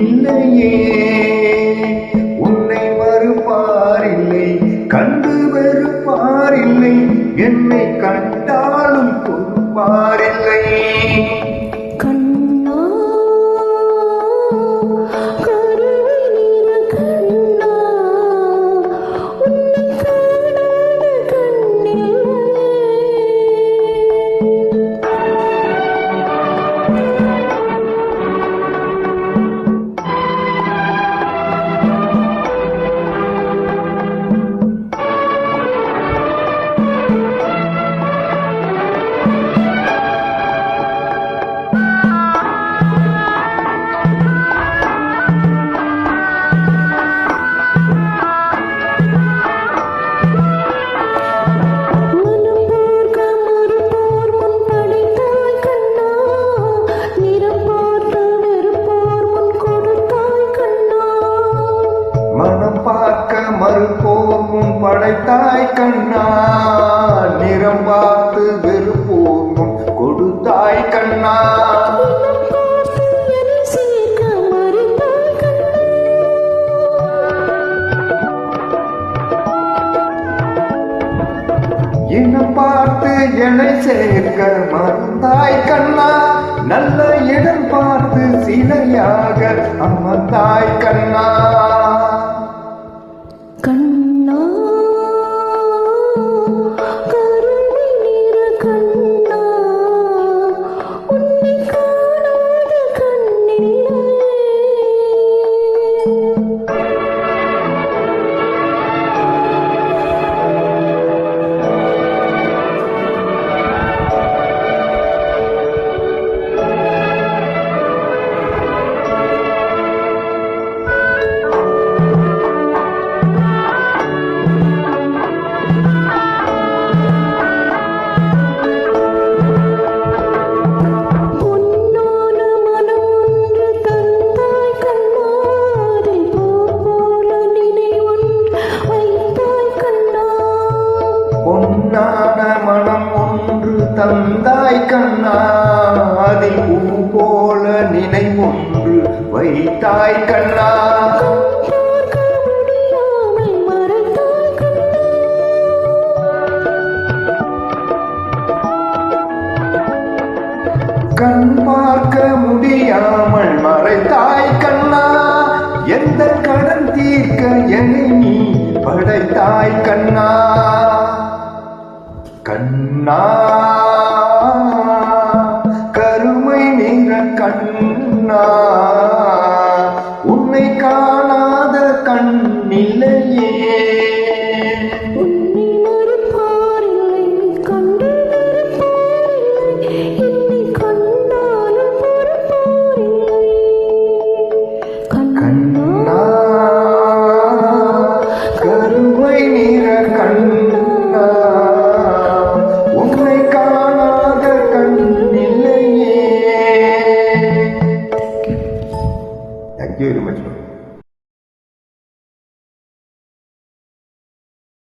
இல்லையே உன்னை மறுப்பாரில்லை கண்டு வெறுப்பாரில்லை. என்னை கண்டாலும் பொறுப்பார் படைத்தாய் கண்ணா நிறம் பார்த்து வெறுப்போர்மும் கொடுத்தாய் கண்ணா. நிறம் பார்த்து என்னை சேர்க்க கண்ணா இனம் பார்த்து என்னை சேர்க்க மறந்தாய் கண்ணா. நல்ல இடம் பார்த்து சிலையாக அமர்ந்தாய் கண்ணா. கண் உண்டான மனம் ஒன்று தந்தாய் கண்ணா அதில் பூ போல நினைவொன்று வைத்தாய் கண்ணா. கண் பார்க்க முடியாமல் மறைத்தாய் கண்ணா. எந்த கடன் தீர்க்க என்னை நீ படைத்தாய் கண்ணா. கண்ணா கருமை நீங்க கண்ணா.